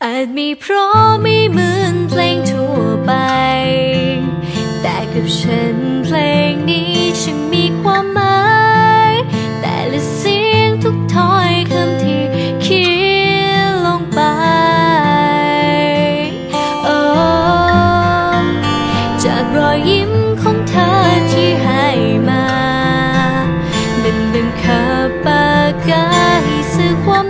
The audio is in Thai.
อาจมีเพราะไม่เหมือนเพลงทั่วไป แต่กับฉันเพลงนี้ฉันมีความหมาย แต่ละเสียงทุกถ้อยคำที่เขียนลงไป โอ้จากรอยยิ้มของเธอที่ให้มาเป็นเป็นคำปากกาให้สื่อความ